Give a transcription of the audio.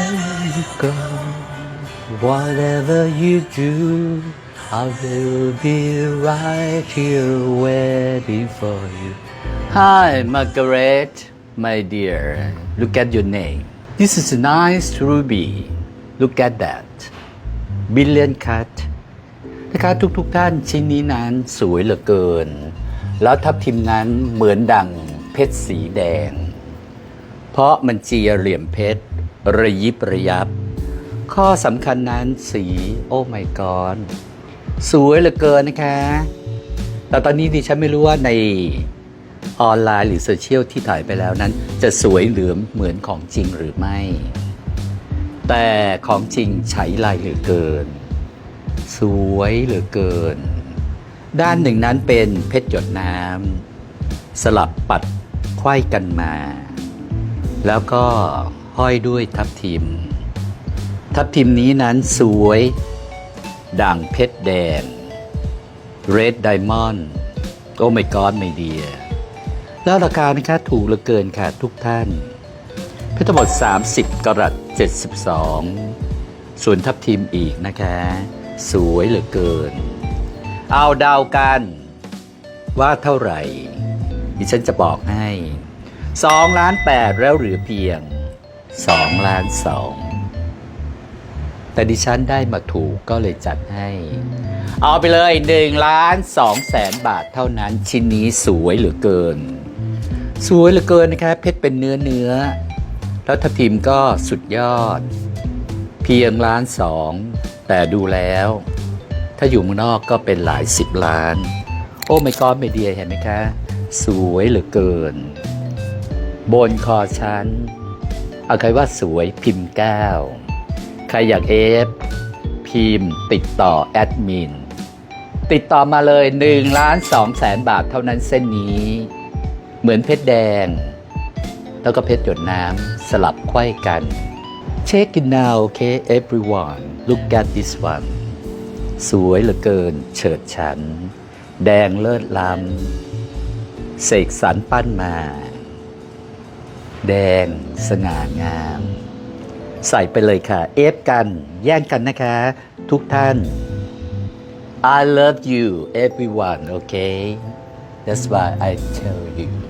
wherever you go, whatever you do, I will be right here waiting for you. Hi, Margaret, my dear. Look at your name. This is a nice ruby. Look at that. Billion cut. นะคะทุกๆทท่านชิ้นนี้นั้นสวยเหลือเกิน แล้วทับทิมนั้นเหมือนดังเพชรสีแดง เพราะมันเจียเหลี่ยมเพชร ระยิบระยับ ข้อสำคัญนั้นสีโอ้ my god สวยเหลือเกินนะคะ แต่ตอนนี้ดิฉันไม่รู้ว่าในออนไลน์หรือโซเชียลที่ถ่ายไปแล้วนั้น จะสวยเหลือเหมือนของจริงหรือไม่ แต่ของจริงใช้ลายเหลือเกิน สวยเหลือเกิน ด้านหนึ่งนั้นเป็นเพชรหยดน้ำสลับปัดไขว้กันมา แล้วก็ ห้อยด้วยทับทิม ทับทิมนี้นั้นสวย ด่างเพชรแดง Red Diamond โอ้ my god ไม่ดีแล้วราคานะคะถูกเหลือเกินค่ะทุกท่าน เพชรทั้งหมด 30 กรัต72 ส่วนทับทิมอีกนะคะ สวยเหลือเกิน เอาดาวกัน ว่าเท่าไหร่ดิฉันจะบอกให้2ล้าน8แล้วหลือเพียง 2ล้าน2แต่ดิฉันได้มาถูกก็เลยจัดให้ เอาไปเลย1ล้าน2แสนบาทเท่านั้นชิ้นนี้สวยเหลือเกิน สวยเหลือเกินนะครับเพชรเป็นเนื้อเนื้อ แล้วทับทิมก็สุดยอด เพียงล้านสองแต่ดูแล้ว ถ้าอยู่เมืองนอกก็เป็นหลายสิบล้าน โอ้ไม่ก้อนไม่เดียเห็นไหมคะ สวยเหลือเกิน บนคอชั้น เอาใครว่าสวยพิมพ์เก้าใครอยากเอฟพิมพ์ติดต่อแอดมิน ติดต่อมาเลย1ล้าน2แสนบาทเท่านั้นเส้นนี้ เหมือนเพชรแดง แล้วก็เพชรหยดน้ำสลับไขว้กัน Check it now okay everyone look at this one สวยเหลือเกินเฉิดฉัน แดงเลิศล้ำเสกสรรปั้นมา แดงสง่างาม ใส่ไปเลยค่ะ เอฟกัน แย่งกันนะคะ ทุกท่าน I love you everyone okay that's why I tell you